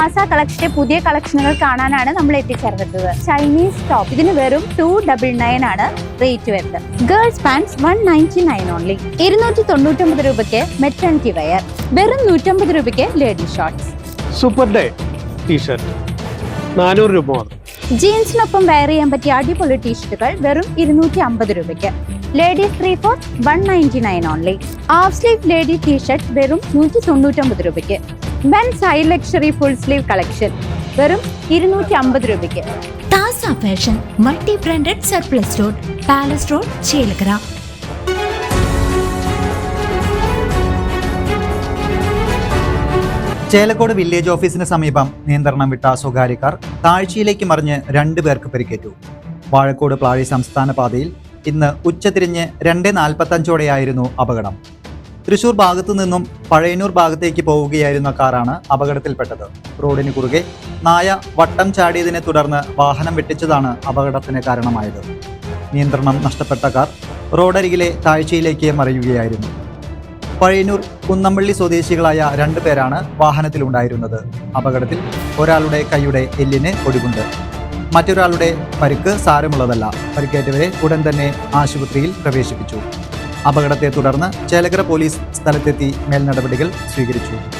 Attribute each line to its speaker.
Speaker 1: മാസ കളക്ഷന്റെ പുതിയ കളക്ഷനുകൾ കാണാനാണ് നമ്മൾ എത്തിച്ചേർന്നത്. ചൈനീസ് ടോപ്പ് ഇതിന് വെറും ടു ഡബിൾ നയൻ ആണ് റേറ്റ് വരുന്നത്. Girls pants one ninety nine only ഇരുന്നൂറ്റി തൊണ്ണൂറ്റൊമ്പത് രൂപയ്ക്ക് മെറ്റേണിറ്റി വെയർ വെറും നൂറ്റമ്പത് രൂപയ്ക്ക് lady shorts
Speaker 2: super day t shirt നാനൂറ് രൂപ
Speaker 1: ജീൻസിനൊപ്പം വെയർ ചെയ്യാൻ പറ്റിയ അടിപൊളി ടീഷർട്ടുകൾ വെറും ഇരുന്നൂറ്റി അമ്പത് രൂപയ്ക്ക്. Ladies three four one ninety nine only half sleeve lady t shirt വെറും നൂറ്റി തൊണ്ണൂറ്റൊമ്പത് രൂപയ്ക്ക്. Men's high luxury full sleeve collection വെറും ഇരുന്നൂറ്റി അമ്പത് രൂപയ്ക്ക്.
Speaker 3: Thasa fashion multi branded surplus road palace road Chelakkara
Speaker 4: Chelakkode village ഓഫീസിന് സമീപം നിയന്ത്രണം വിട്ട സ്വകാര്യക്കാർ താഴ്ചയിലേക്ക് മറിഞ്ഞ് രണ്ടു പേർക്ക് പരിക്കേറ്റു. വാഴക്കോട് പ്ലാഴി സംസ്ഥാന പാതയിൽ ഇന്ന് ഉച്ചതിരിഞ്ഞ് രണ്ട് നാൽപ്പത്തഞ്ചോടെയായിരുന്നു അപകടം. തൃശൂർ ഭാഗത്തു നിന്നും പഴയന്നൂർ ഭാഗത്തേക്ക് പോവുകയായിരുന്ന കാറാണ് അപകടത്തിൽപ്പെട്ടത്. റോഡിന് കുറുകെ നായ വട്ടം ചാടിയതിനെ തുടർന്ന് വാഹനം വെട്ടിച്ചതാണ് അപകടത്തിന് കാരണമായത്. നിയന്ത്രണം നഷ്ടപ്പെട്ട കാർ റോഡരികിലെ താഴ്ചയിലേക്ക് മറിയുകയായിരുന്നു. പഴയന്നൂർ കുന്നമ്പള്ളി സ്വദേശികളായ രണ്ടു പേരാണ് വാഹനത്തിലുണ്ടായിരുന്നത്. അപകടത്തിൽ ഒരാളുടെ കൈയുടെ എല്ലിന് ഒടിവുണ്ട്. മറ്റൊരാളുടെ പരിക്ക് സാരമുള്ളതല്ല. പരിക്കേറ്റവരെ ഉടൻ തന്നെ ആശുപത്രിയിൽ പ്രവേശിപ്പിച്ചു. അപകടത്തെ തുടർന്ന് ചേലകര പോലീസ് സ്ഥലത്തെത്തി മേൽനടപടികൾ സ്വീകരിച്ചു.